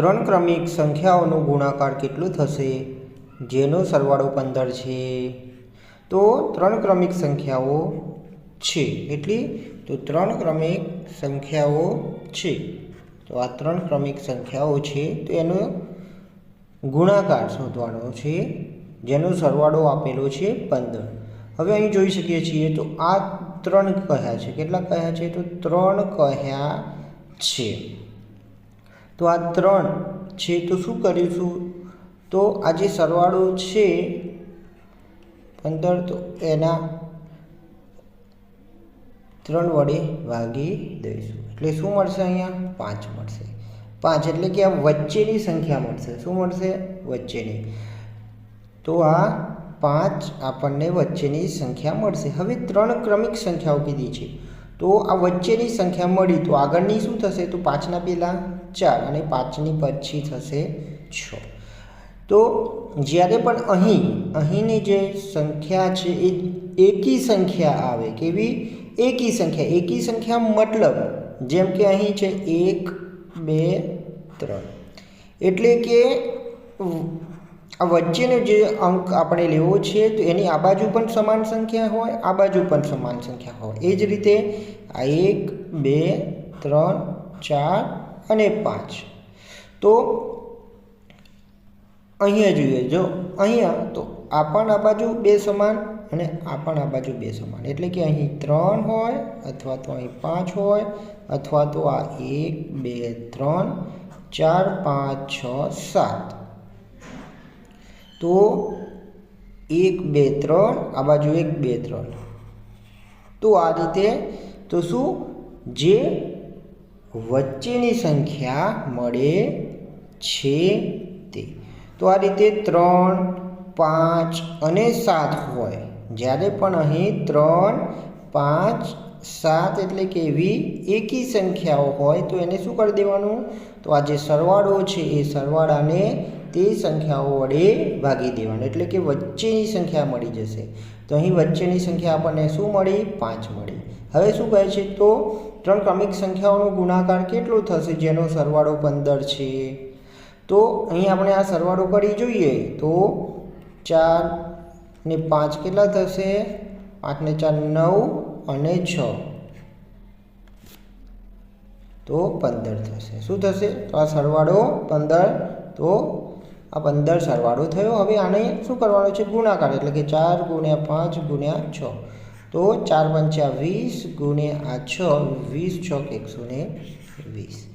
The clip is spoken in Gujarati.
ત્રણ ક્રમિક સંખ્યાઓનો ગુણાકાર કેટલું થશે? જેનો સરવાળો પંદર છે. તો ત્રણ ક્રમિક સંખ્યાઓ છે. એટલી તો ત્રણ ક્રમિક સંખ્યાઓ છે. તો આ ત્રણ ક્રમિક સંખ્યાઓ છે, તો એનો ગુણાકાર શોધવાનો છે, જેનો સરવાળો આપેલો છે પંદર. હવે અહીં જોઈ શકીએ છીએ, તો આ ત્રણ કહ્યા છે? કેટલા કહ્યા છે? તો ત્રણ કહ્યા છે. તો આ ત્રણ છે, તો શું કરીશું? તો આ જે સરવાળો છે પંદર, તો એના ત્રણ વડે ભાગી દઈશું. એટલે શું મળશે અહીંયા? પાંચ મળશે. પાંચ એટલે કે આ વચ્ચેની સંખ્યા મળશે. શું મળશે? વચ્ચેની. તો આ પાંચ આપણને વચ્ચેની સંખ્યા મળશે. હવે ત્રણ ક્રમિક સંખ્યાઓ કીધી છે. તો આ વચ્ચેની સંખ્યા મળી. તો આગળની શું થશે? તો પાંચના પહેલાં ચાર અને પાંચની પછી થશે છ. તો જ્યારે પણ અહીં, અહીંની જે સંખ્યા છે એ એકી સંખ્યા આવે, કેવી? એકી સંખ્યા. એકી સંખ્યા મતલબ જેમ કે અહીં છે એક, બે, ત્રણ. એટલે કે આ વચ્ચેનો જે અંક આપણે લેવો છે, તો એની આ બાજુ પણ સમાન સંખ્યા હોય, આ બાજુ પણ સમાન સંખ્યા હોય. એ જ રીતે આ એક, બે, ત્રણ, ચાર અને પાંચ. તો અહીંયા જોઈએ, જો અહીંયા, તો આ પણ આ બાજુ બે સમાન અને આ પણ આ બાજુ બે સમાન. એટલે કે અહીં ત્રણ હોય, અથવા તો અહીં પાંચ હોય, અથવા તો આ એક, બે, ત્રણ, ચાર, પાંચ, છ, સાત. તો એક, બે, ત્રણ, આ બાજુ એક, બે, ત્રણ. તો આ રીતે, તો શું? જે વચ્ચેની સંખ્યા મળે છે તે. તો આ રીતે ત્રણ, પાંચ અને સાત હોય. જ્યારે પણ અહીં ત્રણ, પાંચ સાત એટલે કે એવી એકી સંખ્યાઓ હોય તો એને શું કરી દેવાનું? તો આ જે સરવાળો છે એ સરવાળાને તે સંખ્યાઓ વડે ભાગી દેવાનું. એટલે કે વચ્ચેની સંખ્યા મળી જશે. તો અહીં વચ્ચેની સંખ્યા આપણને શું મળી? પાંચ મળી. હવે શું કહે છે? તો ત્રણ ક્રમિક સંખ્યાઓનો ગુણાકાર કેટલો થશે? જેનો સરવાળો પંદર છે. તો અહીં આપણે આ સરવાળો કરી જોઈએ. તો ચાર ને પાંચ કેટલા થશે? પાંચ ને ચાર નવ. અને છ. તો પંદર થશે. શું થશે? તો આ સરવાળો પંદર, તો આ પંદર સરવાળો થયો. હવે આને શું કરવાનો છે? ગુણાકાર, એટલે કે ચાર ગુણ્યા પાંચ ગુણ્યા છ. તો ચાર પંચા વીસ ગુણ્યા આ છ, વીસ છ એકસો ને વીસ.